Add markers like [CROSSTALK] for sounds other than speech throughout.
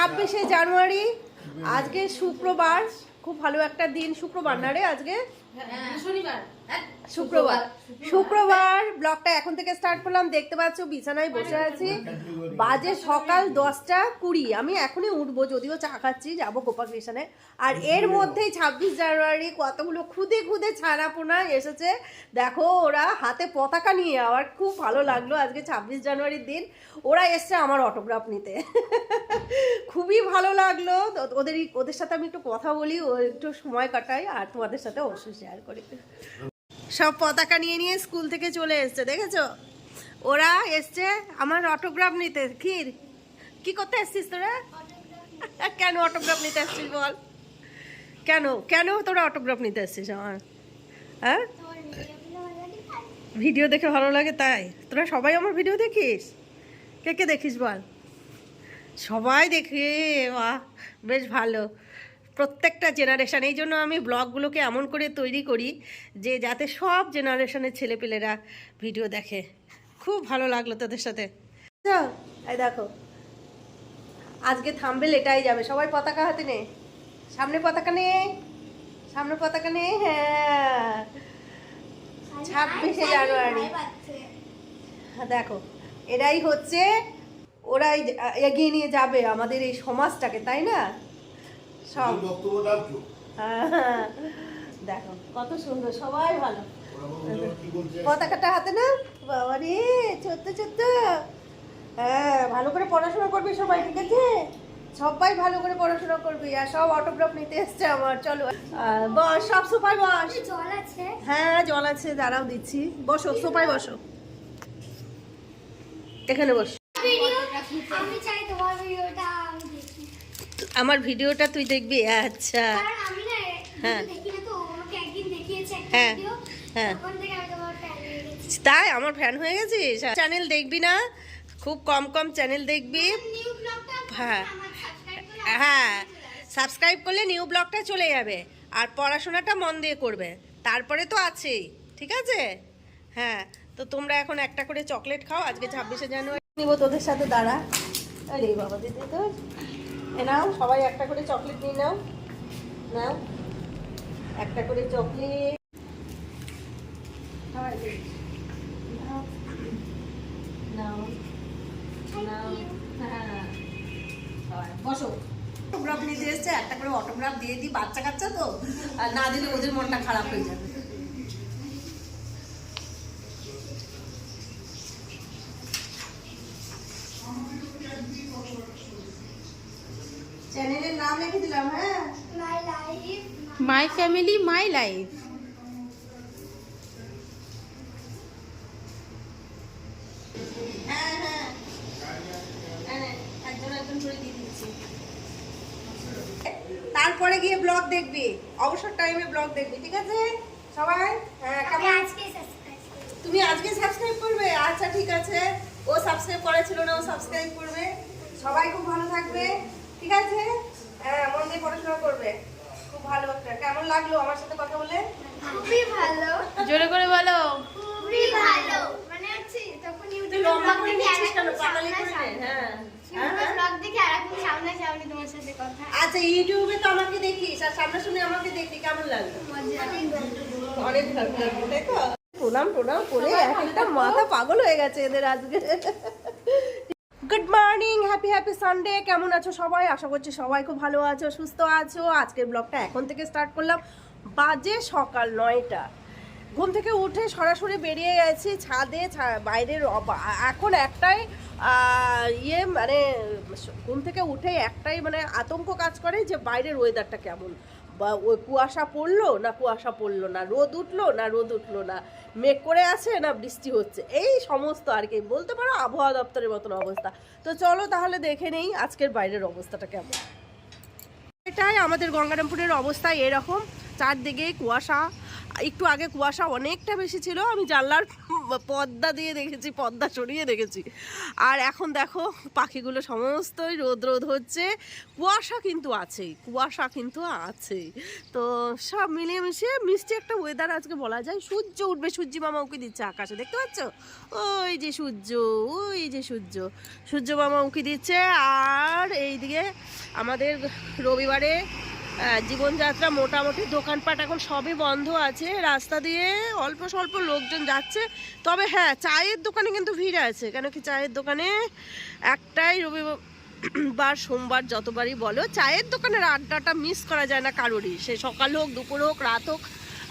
ছাব্বিশে জানুয়ারি আজকে শুক্রবার খুব ভালো একটা দিন শুক্রবার না রে আজকে? শুক্রবার। শুক্রবার। ব্লগটা এখন থেকে স্টার্ট করলাম। দেখতে পাচ্ছ বিছানায় বসে আছি। বাজে সকাল দশটা কুড়ি। আমি এখনই উঠবো যদিও চা খাচ্ছি যাব গোপাল স্টেশনে। আর এর মধ্যেই ছাব্বিশ জানুয়ারি কতগুলো খুদে খুদে ছানাপোনা এসেছে। দেখো ওরা হাতে পতাকা নিয়ে আমার খুব ভালো লাগল আজকে ছাব্বিশ জানুয়ারির দিন। ওরা এসছে আমার অটোগ্রাফ নিতে। খুবই ভালো লাগল। তো ওদের ওদের সাথে আমি একটু কথা বলি ও একটু সময় কাটাই আর তোমাদের সাথে অবশ্যই শেয়ার সব পতাকা নিয়ে নিয়ে স্কুল থেকে চলে এসছে, দেখেছ? ওরা এসছে আমার অটোগ্রাফ নিতে ক্ষীর কি করতে এসছিস তোরা? কেন অটোগ্রাফ নিতে এসছিস বল? কেন? কেন তোরা অটোগ্রাফ নিতে এসছিস আমার? হ্যাঁ? ভিডিও দেখে ভালো লাগে তাই। তোরা সবাই আমার ভিডিও দেখিস? কে কে দেখিস বল? সবাই দেখে, বাহ, বেশ ভালো। প্রত্যেকটা জেনারেশান এই জন্য আমি ব্লগগুলোকে এমন করে তৈরি করি যে যাতে সব জেনারেশনের ছেলেপেলেরা ভিডিও দেখে। খুব ভালো লাগল তাদের সাথে। এই দেখো আজকে থামবেল এটাই যাবে। সবাই পতাকা হাতে নে। সামনে পতাকা নে। সামনে পতাকা নে হ্যাঁ। ছাব্বিশে জানুয়ারি। হ্যাঁ, দেখো এরাই হচ্ছে ওরাই এগিয়ে নিয়ে যাবে আমাদের এই সমাজটাকে তাই না? সব। বক্তব্য রাখছো হ্যাঁ, [LAUGHS] দেখো কত সুন্দর সবাই ভালো। পতাকাটা হাতে না বাবা রে ছোট্ট ছোট্ট। হ্যাঁ ভালো করে পড়াশোনা করবি সবাই ঠিক আছে? সবাই ভালো করে পড়াশোনা করবি। আর সব অটোগ্রাফ নিতে এসছে আমার চলো। বস সব সোফায় বস। জল আছে? হ্যাঁ জল আছে দাঁড়াও দিচ্ছি। বসো সোফায় বসো। এখানে বস। আমি চাই তোমার ভিডিওটা আমার ভিডিওটা তুই দেখবি? আচ্ছা। হ্যাঁ। হ্যাঁ, হ্যাঁ। তাই? আমার ফ্যান হয়ে গেছিস? চ্যানেল দেখবি না? খুব কম কম চ্যানেল দেখবি। হ্যাঁ। সাবস্ক্রাইব হ্যাঁ। সাবস্ক্রাইব করলে নিউ ব্লগটা চলে যাবে। আর পড়াশোনাটা মন দিয়ে করবে। তারপরে তো আছেই ঠিক আছে? হ্যাঁ। তো তোমরা এখন একটা করে চকলেট খাও। আজকে ছাব্বিশে জানুয়ারি। নিব তোদের সাথে দাঁড়া। আরে বাবা দিদি তো এ নাও সবাই একটা করে চকলেট নিয়ে নাও। নাও একটা করে চকলেট হ্যাঁ বসো। অটোগ্রাফ নিতে এসছে একটা করে অটোগ্রাফ দিয়ে দিই বাচ্চা কাচ্চা তো আর না দিলে ওদের মনটা খারাপ হয়ে যাবে চ্যানেলের নাম লিখে দিলাম হ্যাঁ my life my family my life তারপরে গিয়ে ব্লগ দেখবি। অবসর টাইমে ব্লগ দেখবি ঠিক আছে? সবাই হ্যাঁ আজকে সাবস্ক্রাইব তুমি আজকে সাবস্ক্রাইব করবে? আচ্ছা ঠিক আছে। ও সাবস্ক্রাইব করেছিল না ও সাবস্ক্রাইব করবে। সবাই খুব ভালো থাকবে ঠিক আছে? হ্যাঁ মন দিয়ে পড়াশোনা করবে। ভালো একটা। কেমন লাগল আমার সাথে কথা বলে? খুবই ভালো। জোরে করে বলো। খুবই ভালো। মানে হচ্ছে তখন ইউটিউবে লম্বা করে দেখে কেন? আরেকদিন করে হ্যাঁ। ইউটিউবে ব্লগ দেখে আরেকদিন সামনাসামনি তোমার সাথে কথা। আচ্ছা ইউটিউবে তো আমাকে দেখিস আর সামনাসামনি আমাকে দেখবি কেমন লাগল? মজা। অনেক ভালো লাগল তাই প্রণাম প্রণাম করে এক একটা মাথা পাগল হয়ে গেছে এদের আজকে। Good morning happy happy Sunday কেমন আছো সবাই? আশা করছি সবাই খুব ভালো আছো, সুস্থ আছো। আজকের ব্লগটা এখন থেকে স্টার্ট করলাম বাজে সকাল নয়টা। ঘুম থেকে উঠে সরাসরি বেরিয়ে গেছি ছাদে বাইরের এখন একটাই ইয়ে মানে ঘুম থেকে উঠে একটাই মানে আতঙ্ক কাজ করে যে বাইরের ওয়েদারটা কেমন। বা ওই কুয়াশা পড়ল না কুয়াশা পড়ল না? রোদ উঠল না রোদ উঠল না? মেঘ করে আছে না বৃষ্টি হচ্ছে? এই সমস্ত আর কি। বলতে পারো আবহাওয়া দপ্তরের মতন অবস্থা। তো চলো তাহলে দেখে নেই আজকের বাইরের অবস্থাটা কেমন। এটাই আমাদের গঙ্গারামপুরের অবস্থা এরকম। চারদিকে কুয়াশা একটু আগে কুয়াশা অনেকটা বেশি ছিল, আমি জানলার পর্দা দিয়ে দেখেছি পর্দা সরিয়ে দেখেছি। আর এখন দেখো, পাখিগুলো সমস্তই রোদ রোদ হচ্ছে। কুয়াশা কিন্তু আছেই, কুয়াশা কিন্তু আছেই। তো সব মিলিয়ে মিশিয়ে মিষ্টি একটা ওয়েদার আজকে বলা যায়, সূর্য উঠবে, সূর্যি মামা উঁকি দিচ্ছে আকাশে, দেখতে পাচ্ছ? ওই যে সূর্য, ওই যে সূর্য। সূর্য মামা উঁকি দিচ্ছে, আর এই এইদিকে আমাদের রবিবারে জীবনযাত্রা মোটামুটি, দোকানপাট এখন সবই বন্ধ আছে। রাস্তা দিয়ে অল্প স্বল্প লোকজন যাচ্ছে। তবে হ্যাঁ চায়ের দোকানে কিন্তু ভিড় আছে। কেন কি চায়ের দোকানে একটাই রবিবার, সোমবার যতবারই বলো, চায়ের দোকানের আড্ডাটা মিস করা যায় না কারোরই। সে সকাল হোক, দুপুর হোক, রাত হোক,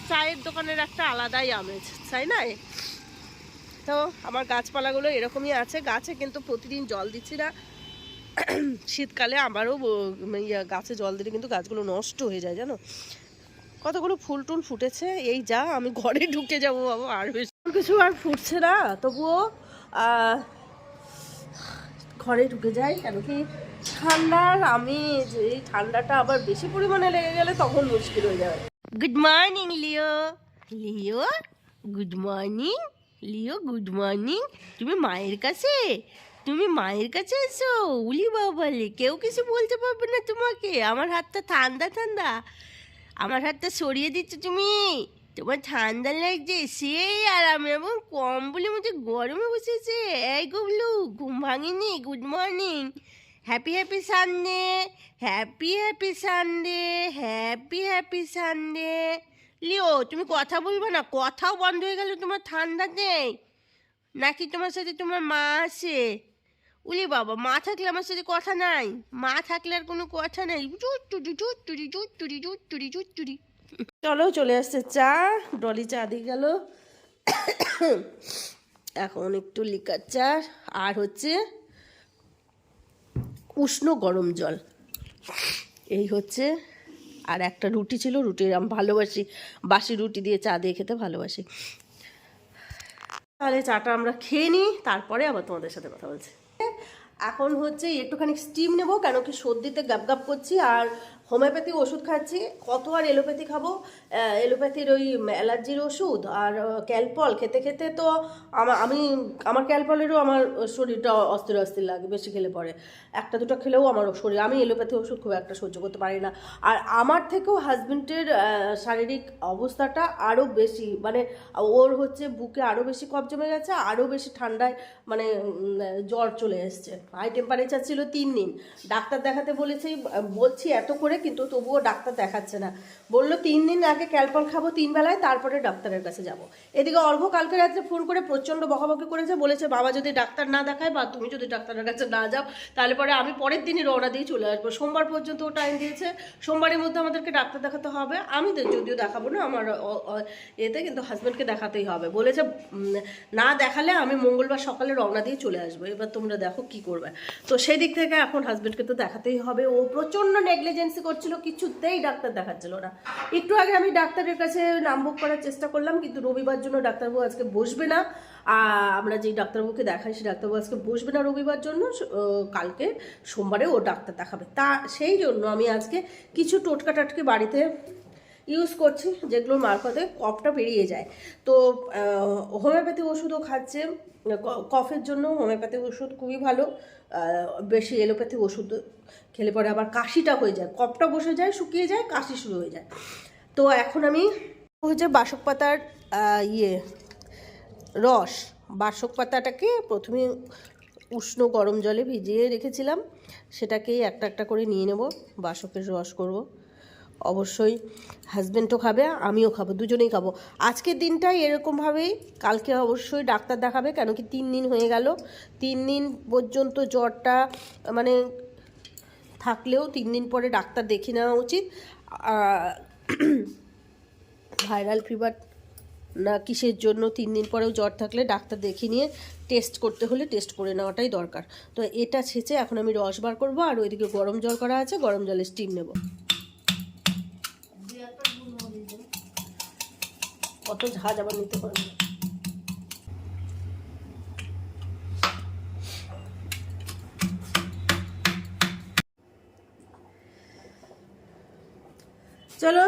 চায়ের দোকানের একটা আলাদাই আমেজ, তাই না? তো আমার গাছপালাগুলো এরকমই আছে। গাছে কিন্তু প্রতিদিন জল দিচ্ছি না। শীতকালে আমারও ইয়া গাছে জল দিলে কিন্তু গাছগুলো নষ্ট হয়ে যায় জানো? কতগুলো ফুল টুল ফুটেছে এই যা আমি ঘরে ঢুকে যাব বাবা আর বেশি কিছু আর ফুটছে না তবুও ঘরে ঢুকে যাই কেন কি ঠান্ডার আমি যে এই ঠান্ডাটা আবার বেশি পরিমাণে লেগে গেলে তখন মুশকিল হয়ে যাবে good morning Leo Leo good morning Leo good morning তুমি মায়ের কাছে তুমি মায়ের কাছে এসো, উলি বাবালে, কেউ কিছু বলতে পারবে না তোমাকে। আমার হাতটা ঠান্ডা ঠান্ডা। আমার হাতটা সরিয়ে দিচ্ছ তুমি। তোমার ঠান্ডা লাগছে, সেই আর আমি এবং কম্বলের মধ্যে গরমে বসেছে। এই গুবলু, ঘুম ভাঙিনি good morning happy happy Sunday happy happy Sunday happy happy Sunday Leo, তুমি কথা বলবে না, কথাও বন্ধ হয়ে গেল তোমার ঠান্ডা নেই নাকি তোমার সাথে তোমার মা আছে? উলি বাবা মা থাকলে আমার সাথে কথা নাই মা থাকলে আর কোনো কথা নাই জুট টুটি জুট টুটি জুট টুটি জুট টুটি চলো চলে আসছে চা ডলি চা দিয়ে গেল এখন একটু লিকার চা আর হচ্ছে উষ্ণ গরম জল এই হচ্ছে আর একটা রুটি ছিল রুটি আমি ভালোবাসি বাসি রুটি দিয়ে চা দিয়ে খেতে ভালোবাসি তাহলে চাটা আমরা খেয়ে নিই তারপরে আবার তোমাদের সাথে কথা বলছি এখন হচ্ছে একটুখানি স্টিম নেব কেন কি সর্দিতে গাপ গাপ করছি আর হোমিওপ্যাথি ওষুধ খাচ্ছি। কত আর এলোপ্যাথি খাব? এলোপ্যাথির ওই অ্যালার্জির ওষুধ আর ক্যালপল। খেতে খেতে তো আমা- আমি, আমার ক্যালপলেরও আমার শরীরটা অস্থির অস্থির লাগে, বেশি খেলে পরে। একটা দুটো খেলেও আমার শরীর, আমি এলোপ্যাথি ওষুধ খুব একটা সহ্য করতে পারি না। আর আমার থেকেও হাজবেন্ডের শারীরিক অবস্থাটা আরও বেশি মানে ওর হচ্ছে বুকে আরও বেশি কফ জমে গেছে আরও বেশি ঠান্ডায় মানে জ্বর চলে এসছে। হাই টেম্পারেচার ছিল তিন দিন। ডাক্তার দেখাতে বলেছি, বলছি এত করে কিন্তু তবুও ডাক্তার দেখাচ্ছে না। বলল, তিন দিন আগে ক্যালপল খাব, তিন বেলায় তারপরে ডাক্তারের কাছে যাব। এদিকে অর্ঘ কালকে রাত্রে ফোন করে প্রচণ্ড বকাবকি করেছে, বলেছে, বাবা যদি ডাক্তার না দেখায় বা তুমি যদি ডাক্তারের কাছে না যাও, তাহলে পরে আমি পরের দিনই রওনা দিয়ে চলে আসব। সোমবার পর্যন্ত ও টাইম দিয়েছে। সোমবারের মধ্যে আমাদেরকে ডাক্তার দেখাতে হবে। আমি যদিও দেখাবো না, আমার এতে কিন্তু হাজব্যান্ডকে দেখাতেই হবে। বলেছে না দেখালে আমি মঙ্গলবার সকালে রওনা দিয়ে চলে আসব। এবার তোমরা দেখো কি করবে। তো সেই দিক থেকে এখন হাজব্যান্ডকে তো দেখাতেই হবে। ও প্রচণ্ড নেগলিজেন্সি করছিল, কিছুতেই ডাক্তার দেখাচ্ছিল না। একটু আগে আমি ডাক্তারের কাছে নাম বুক করার চেষ্টা করলাম, কিন্তু রবিবার জন্য ডাক্তারবাবু আজকে বসবে না। আমরা যেই ডাক্তারবাবুকে দেখাই সেই ডাক্তারবাবু আজকে বসবে না রবিবার জন্য কালকে সোমবারে ও ডাক্তার দেখাবে। তা, সেই জন্য আমি আজকে কিছু টোটকা টাটকে বাড়িতে ইউজ করছি, যেগুলোর মারফতে কফটা বেরিয়ে যায়। তো হোমিওপ্যাথি ওষুধও খাচ্ছে কফের জন্য হোমিওপ্যাথি ওষুধ খুবই ভালো বেশি এলোপ্যাথি ওষুধ খেলে পরে আবার কাশিটা হয়ে যায় কফটা বসে যায়, শুকিয়ে যায়, কাশি শুরু হয়ে যায়। তো এখন আমি হচ্ছে বাসক পাতার ইয়ে রস। বাসক পাতাটাকে প্রথমে উষ্ণ গরম জলে ভিজিয়ে রেখেছিলাম। সেটাকেই একটা একটা করে নিয়ে নেব, বাসকের রস করব। অবশ্যই হাজব্যান্ডও খাবে, আমিও খাব, দুজনেই খাব। আজকের দিনটাই এরকমভাবেই কালকে অবশ্যই ডাক্তার দেখাবে, কেন কি তিন দিন হয়ে গেল। তিন দিন পর্যন্ত জ্বরটা মানে থাকলেও তিন দিন পরে ডাক্তার দেখে নেওয়া উচিত। ভাইরাল ফিভার না কিসের জন্য তিন দিন পরেও জ্বর থাকলে ডাক্তার দেখিয়ে নিয়ে টেস্ট করতে হলে টেস্ট করে নেওয়াটাই দরকার। তো এটা ছেঁচে এখন আমি রস বার করব আর ওইদিকে গরম জল করা আছে, গরম জলে স্টিম নেব। কত ঝাঁজ আবার নিতে পারবে। চলো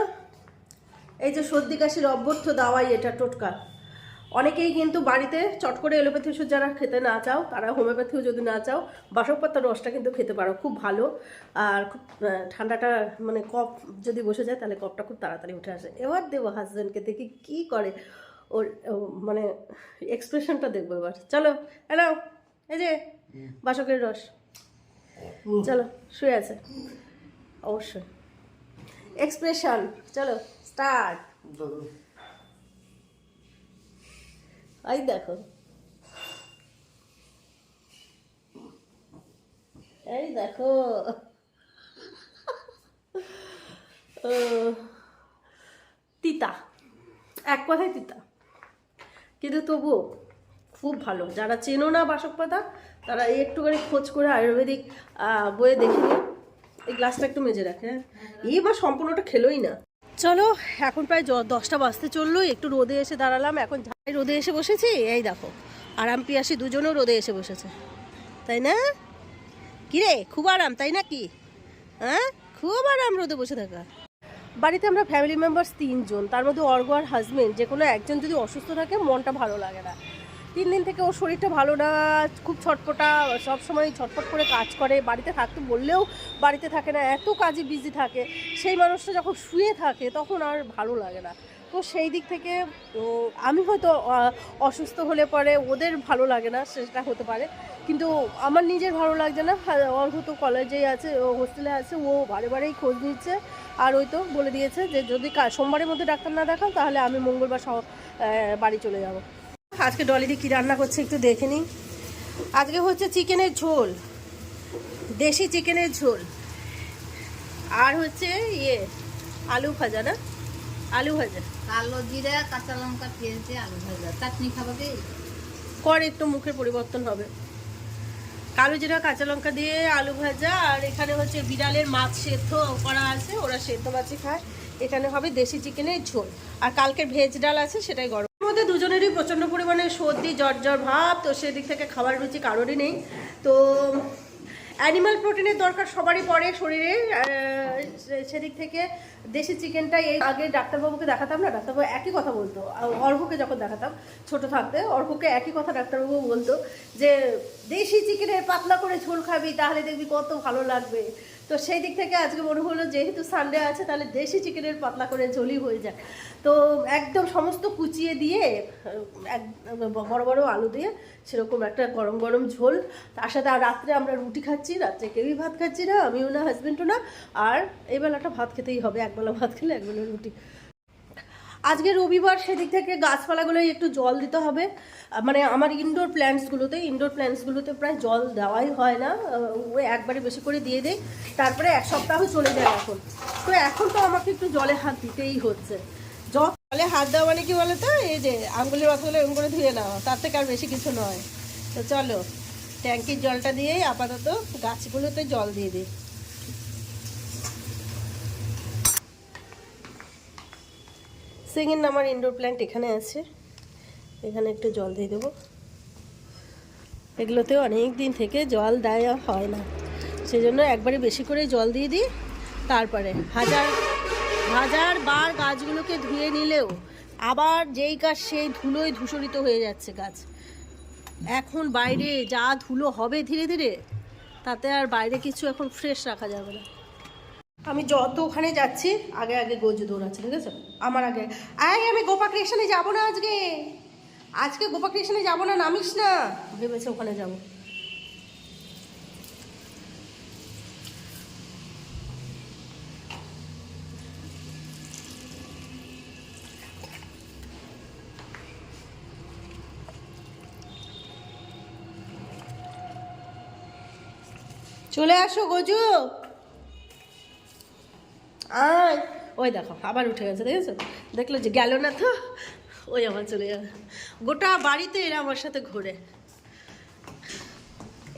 এই যে সর্দি কাশির অভ্যর্থ দাওয়াই এটা টোটকা। অনেকেই কিন্তু বাড়িতে চট করে এলোপ্যাথি ওষুধ যারা খেতে না চাও তারা হোমিওপ্যাথিও যদি না চাও বাসক পাতার রসটা কিন্তু খেতে পারো খুব ভালো। আর খুব ঠান্ডাটা মানে কফ যদি বসে যায় তাহলে কফটা খুব তাড়াতাড়ি উঠে আসে। এবার দেবো হাজব্যান্ডকে দেখি কি করে ওর ও, মানে এক্সপ্রেশনটা দেখব এবার। চলো হ্যালো এই যে বাসকের রস। চলো শুয়ে আছে। অবশ্যই। এক্সপ্রেশন চলো স্টার্ট এই দেখো। এই দেখো। তিতা। এক কথায় তিতা। কিন্তু তবুও খুব ভালো। যারা চেনো না বাসক পাতা, তারা একটুখানি খোঁজ করে আয়ুর্বেদিক বইয়ে দেখে নিও। এই গ্লাসটা একটু মেজে রাখে হ্যাঁ? সম্পূর্ণটা খেলোই না। চলো, এখন প্রায় দশটা বাজতে চলল, একটু রোদে এসে দাঁড়ালাম, এখন যাই রোদে এসে বসেছি, এই দেখো, আরাম পিয়াসি দুজনও রোদে এসে বসেছে। তাই না? কিরে, খুব আরাম, তাই না কি হ্যাঁ? খুব আরাম রোদে বসে থাকা। বাড়িতে আমরা ফ্যামিলি মেম্বার্স তিনজন, তার মধ্যে অর্গ আর হাজবেন্ড যে কোনো একজন যদি অসুস্থ থাকে, মনটা ভালো লাগে না। তিন দিন থেকে ওর শরীরটা ভালো না খুব ছটপটা সব সময় ছটপট করে কাজ করে বাড়িতে থাকতে বললেও বাড়িতে থাকে না এত কাজে বিজি থাকে। সেই মানুষটা যখন শুয়ে থাকে তখন আর ভালো লাগে না। তো সেই দিক থেকে আমি হয়তো অসুস্থ হলে পরে ওদের ভালো লাগে না সেটা হতে পারে। কিন্তু আমার নিজের ভালো লাগছে না। হ্যাঁ, অর্ঘ কলেজেই আছে ও হোস্টেলে আছে ও বারে বারেই খোঁজ নিচ্ছে। আর ওই তো বলে দিয়েছে যে যদি সোমবারের মধ্যে ডাক্তার না দেখান তাহলে আমি মঙ্গলবার বাড়ি চলে যাব। আজকে ডলিদি কী রান্না করছে একটু দেখে নিই। আজকে হচ্ছে চিকেনের ঝোল দেশি চিকেনের ঝোল। আর হচ্ছে ইয়ে আলু ভাজা না? আলু ভাজা। কালো জিরা কাঁচা লঙ্কা পেঁয়াজ দিয়ে আলু ভাজা। চাটনি খাব কর একটু মুখের পরিবর্তন হবে। কালো জিরা কাঁচা লঙ্কা দিয়ে আলু ভাজা আর এখানে হচ্ছে বিড়ালের মাছ সেদ্ধ করা আছে ওরা সেদ্ধ মাছই খায়। এখানে হবে দেশি চিকেনের ঝোল। আর কালকের ভেজ ডাল আছে সেটাই গরম। মধ্যে দুজনেরই প্রচণ্ড পরিমাণে সর্দি, জ্বর জ্বর ভাব, তো সেদিক থেকে খাবার রুচি কারোরই নেই। তো অ্যানিমাল প্রোটিনের দরকার সবারই পড়ে শরীরে। সেদিক থেকে দেশি চিকেনটা এই আগে ডাক্তারবাবুকে দেখাতাম না? ডাক্তারবাবু একই কথা বলতো। অর্ঘকে যখন দেখাতাম, ছোট থাকতে অর্ঘকে একই কথা ডাক্তারবাবু বলতো যে, দেশি চিকেনের পাতলা করে ঝোল খাবি, তাহলে দেখবি কত ভালো লাগবে। তো সেই দিক থেকে আজকে মনে হলো যেহেতু সানডে আছে, তাহলে দেশি চিকেনের পাতলা করে ঝোলই হয়ে যায় তো একদম সমস্ত কুচিয়ে দিয়ে, এক, বড় বড় আলু দিয়ে সেরকম একটা গরম গরম ঝোল। তার সাথে আর রাত্রে আমরা রুটি খাচ্ছি, রাত্রে কেউই ভাত খাচ্ছি না, আমিও না হাজব্যান্ডও না। আর এবেলাটা বেলাটা ভাত খেতেই হবে, একবেলা ভাত খেলে একবেলা রুটি। আজকে রবিবার সেদিক থেকে গাছপালাগুলোই একটু জল দিতে হবে। মানে আমার ইনডোর প্ল্যান্টসগুলোতে ইনডোর প্ল্যান্টসগুলোতে প্রায় জল দেওয়াই হয় না। আহ, ও একবারে বেশি করে দিয়ে দেয় তারপরে এক সপ্তাহ চলে যায় এখন। তো এখন তো আমাকে একটু জলে হাত দিতেই হচ্ছে। জল জলে হাত দেওয়া মানে কি বলো তো এই যে আঙ্গুলের মাথাগুলো এরকম করে ধুয়ে নেওয়া তার থেকে আর বেশি কিছু নয়। তো চলো ট্যাঙ্কির জলটা দিয়েই আপাতত গাছগুলোতে জল দিয়ে দিই। সেকেন্ড আমার ইনডোর প্ল্যান্ট এখানে আছে। এখানে একটু জল দিয়ে দেবো। এগুলোতে অনেক দিন থেকে জল দেওয়া হয় না। সেজন্য একবারে বেশি করে জল দিয়ে দিই। তারপরে হাজার হাজার বার গাছগুলোকে ধুয়ে নিলেও আবার যেই গাছ সেই ধুলোয় ধূসরিত হয়ে যাচ্ছে গাছ। এখন বাইরে যা ধুলো হবে ধীরে ধীরে, তাতে আর বাইরে কিছু এখন ফ্রেশ রাখা যাবে না। আমি যত ওখানে যাচ্ছি, আগে আগে গজু দৌড়াচ্ছে আছে? আমার আগে। আয় আমি গোপা ক্রিয়েশনে যাব না আজকে। আজকে গোপা ক্রিয়েশনে যাব না, নামিস না। ভেবেছে ওখানে যাব। চলে আসো গজু। আয়। ওই দেখো, আবার উঠে গেছে, দেখেছ? দেখল যে গেল না তো? ওই আমার চলে যাবে গোটা বাড়িতে এরা আমার সাথে ঘোরে।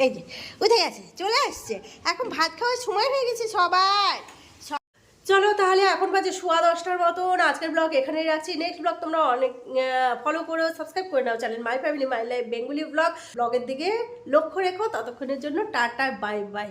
এই যে উঠে গেছে চলে আসছে। এখন ভাত খাওয়ার সময় হয়ে গেছে সবাই। চলো তাহলে, এখন বাজে সোয়া দশটার মতন। আজকের ব্লগ এখানেই রাখছি। নেক্সট ব্লগ তোমরা অনেক ফলো করো সাবস্ক্রাইব করে নাও channel my family my life Bengali vlog ব্লগের দিকে লক্ষ্য রেখো। ততক্ষণের জন্য টাটা বাই বাই